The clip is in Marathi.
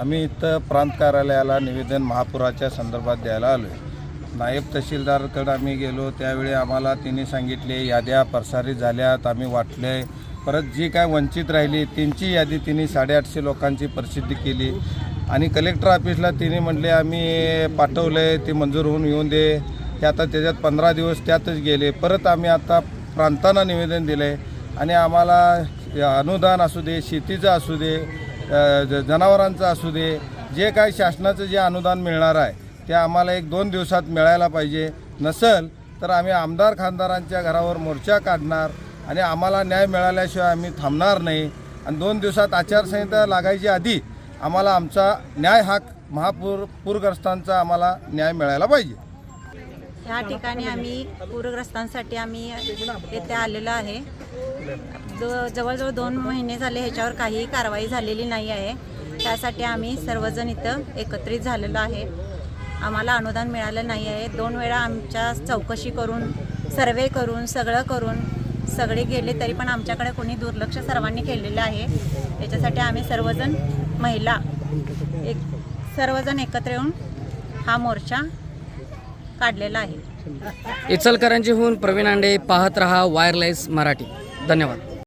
आम्ही इथं प्रांत कार्यालयाला निवेदन महापुराच्या संदर्भात द्यायला आलो आहे नायब तहसीलदारकडं आम्ही गेलो त्यावेळी आम्हाला तिने सांगितले याद्या प्रसारित झाल्यात आम्ही वाटले परत जी काय वंचित राहिली त्यांची यादी तिने साडेआठशे लोकांची प्रसिद्धी केली. आणि कलेक्टर ऑफिसला तिने म्हटले आम्ही पाठवलं आहे ते मंजूर होऊन येऊन दे. ते आता त्याच्यात पंधरा दिवस त्यातच गेले. परत आम्ही आता प्रांतांना निवेदन दिलं आहे आणि आम्हाला अनुदान असू दे शेतीचं असू दे ज- जनावरांचं असू दे जे काय शासनाचं जे अनुदान मिळणार आहे ते आम्हाला एक दोन दिवसात मिळायला पाहिजे. नसेल तर आम्ही आमदार खासदारांच्या घरावर मोर्चा काढणार आणि आम्हाला न्याय मिळाल्याशिवाय आम्ही थांबणार नाही. आणि दोन दिवसात आचारसंहिता लागायची आधी आम्हाला आमचा न्याय हा महापूर पूरग्रस्तांचा आम्हाला न्याय मिळायला पाहिजे. ह्या ठिकाणी आम्ही पूरग्रस्तांसाठी आम्ही येथे आलेलो आहे. जो जवळजवळ दोन महिने झाले ह्याच्यावर काहीही कारवाई झालेली नाही आहे. त्यासाठी आम्ही सर्वजण इथं एकत्रित झालेलो आहे. आम्हाला अनुदान मिळालं नाही आहे. दोन वेळा आमच्या चौकशी करून सर्वे करून सगळं करून सगळे गेले तरी पण आमच्याकडे कोणी दुर्लक्ष सर्वांनी केलेलं आहे. त्याच्यासाठी आम्ही सर्वजण महिला एक सर्वजण एकत्र येऊन हा मोर्चा काढलेला आहे. इचलकरंजीहून प्रवीण आंडे पाहत रहा वायरलेस मराठी. धन्यवाद.